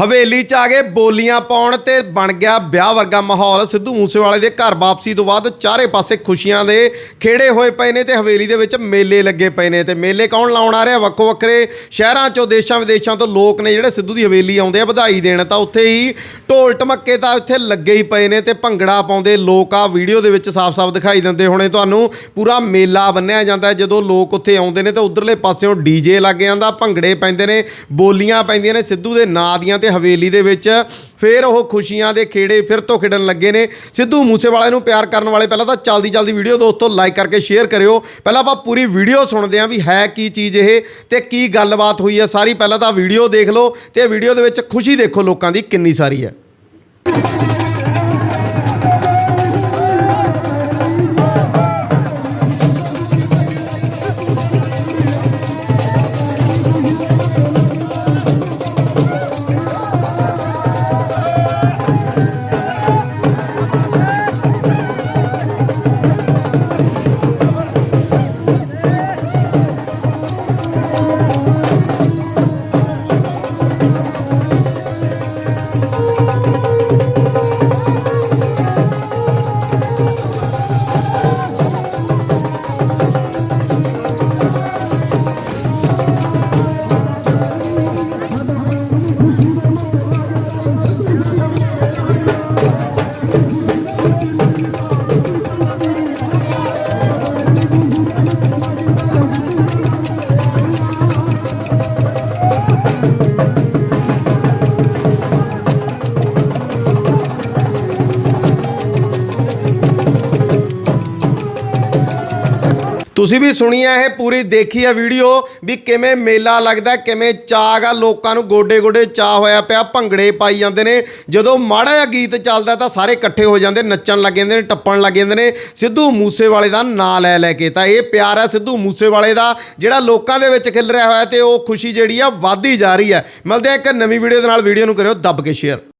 ਹਵੇਲੀ ਚ ਆ ਗਏ ਬੋਲੀਆਂ ਪਾਉਣ ਤੇ ਬਣ ਗਿਆ ਵਿਆਹ ਵਰਗਾ ਮਾਹੌਲ। ਸਿੱਧੂ ਮੂਸੇਵਾਲੇ ਦੇ ਘਰ ਵਾਪਸੀ ਤੋਂ ਬਾਅਦ ਚਾਰੇ ਪਾਸੇ ਖੁਸ਼ੀਆਂ ਦੇ ਖੇੜੇ ਹੋਏ ਪਏ ਨੇ ਤੇ ਹਵੇਲੀ ਦੇ ਵਿੱਚ ਮੇਲੇ ਲੱਗੇ ਪਏ ਨੇ ਤੇ ਮੇਲੇ ਕੌਣ ਲਾਉਣ ਆ ਰਿਹਾ? ਵੱਖੋ ਵੱਖਰੇ ਸ਼ਹਿਰਾਂ ਚੋਂ ਦੇਸ਼ਾਂ ਵਿਦੇਸ਼ਾਂ ਤੋਂ ਲੋਕ ਨੇ ਜਿਹੜੇ ਸਿੱਧੂ ਦੀ ਹਵੇਲੀ ਆਉਂਦੇ ਆ, ਵਧਾਈ ਦੇਣ ਤਾਂ ਉੱਥੇ ਹੀ ਢੋਲ ਟਮੱਕੇ ਤਾਂ ਇੱਥੇ ਲੱਗੇ ਹੀ ਪਏ ਨੇ ਤੇ ਭੰਗੜਾ ਪਾਉਂਦੇ ਲੋਕ ਆ। ਵੀਡੀਓ ਦੇ ਵਿੱਚ ਸਾਫ਼-ਸਾਫ਼ ਦਿਖਾਈ ਦਿੰਦੇ ਹੋਣੇ ਤੁਹਾਨੂੰ। ਪੂਰਾ ਮੇਲਾ ਬੰਨਿਆ ਜਾਂਦਾ ਜਦੋਂ ਲੋਕ ਉੱਥੇ ਆਉਂਦੇ ਨੇ ਤਾਂ ਉਧਰਲੇ ਪਾਸਿਓਂ ਡੀਜੇ ਲੱਗ ਜਾਂਦਾ, ਭੰਗੜੇ ਪੈਂਦੇ ਨੇ, ਬੋਲੀਆਂ ਪੈਂਦੀਆਂ ਨੇ, ਸਿੱਧੂ ਦੇ ਨਾਂ ਦੀਆਂ ਤੇ ਹਵੇਲੀ ਦੇ ਵਿੱਚ। ਫਿਰ ਉਹ ਖੁਸ਼ੀਆਂ ਦੇ ਖੇੜੇ ਫਿਰ ਤੋਂ ਖੇਡਣ ਲੱਗੇ ਨੇ। ਸਿੱਧੂ ਮੂਸੇਵਾਲੇ ਨੂੰ ਪਿਆਰ ਕਰਨ ਵਾਲੇ ਪਹਿਲਾਂ ਤਾਂ ਚਲਦੀ ਚਲਦੀ ਵੀਡੀਓ ਦੋਸਤੋ ਲਾਈਕ ਕਰਕੇ ਸ਼ੇਅਰ ਕਰਿਓ। ਪਹਿਲਾਂ ਆਪਾਂ ਪੂਰੀ ਵੀਡੀਓ ਸੁਣਦੇ ਆਂ ਵੀ ਹੈ ਕੀ ਚੀਜ਼ ਇਹ ਤੇ ਕੀ ਗੱਲਬਾਤ ਹੋਈ ਹੈ। ਸਾਰੀ ਪਹਿਲਾਂ ਤਾਂ ਵੀਡੀਓ ਦੇਖ ਲਓ ਤੇ ਵੀਡੀਓ ਦੇ ਵਿੱਚ ਖੁਸ਼ੀ ਦੇਖੋ ਲੋਕਾਂ ਦੀ ਕਿੰਨੀ ਸਾਰੀ ਹੈ। Thank you. ਤੁਸੀਂ ਵੀ ਸੁਣੀ ਹੈ ਇਹ ਪੂਰੀ ਦੇਖੀ ਹੈ ਵੀਡੀਓ ਵੀ ਕਿਵੇਂ ਮੇਲਾ ਲੱਗਦਾ, ਕਿਵੇਂ ਚਾਗ ਆ, ਲੋਕਾਂ ਨੂੰ ਗੋਡੇ ਗੋਡੇ ਚਾਹ ਹੋਇਆ ਪਿਆ, ਭੰਗੜੇ ਪਾਈ ਜਾਂਦੇ ਨੇ। ਜਦੋਂ ਮਾੜਾ ਜਿਹਾ ਗੀਤ ਚੱਲਦਾ ਤਾਂ ਸਾਰੇ ਇਕੱਠੇ ਹੋ ਜਾਂਦੇ, ਨੱਚਣ ਲੱਗ ਜਾਂਦੇ ਨੇ, ਟੱਪਣ ਲੱਗ ਜਾਂਦੇ ਨੇ। ਸਿੱਧੂ ਮੂਸੇਵਾਲੇ ਦਾ ਨਾਂ ਲੈ ਲੈ ਕੇ, ਤਾਂ ਇਹ ਪਿਆਰ ਹੈ ਸਿੱਧੂ ਮੂਸੇਵਾਲੇ ਦਾ, ਜਿਹੜਾ ਲੋਕਾਂ ਦੇ ਵਿੱਚ ਖਿਲ ਰਿਹਾ ਹੋਇਆ ਤੇ ਉਹ ਖੁਸ਼ੀ ਜਿਹੜੀ ਆ ਵੱਧਦੀ ਜਾ ਰਹੀ ਹੈ। ਮਿਲਦੇ ਆ ਇੱਕ ਨਵੀਂ ਵੀਡੀਓ ਦੇ ਨਾਲ, ਵੀਡੀਓ ਨੂੰ ਕਰਿਓ ਦੱਬ ਕੇ ਸ਼ੇਅਰ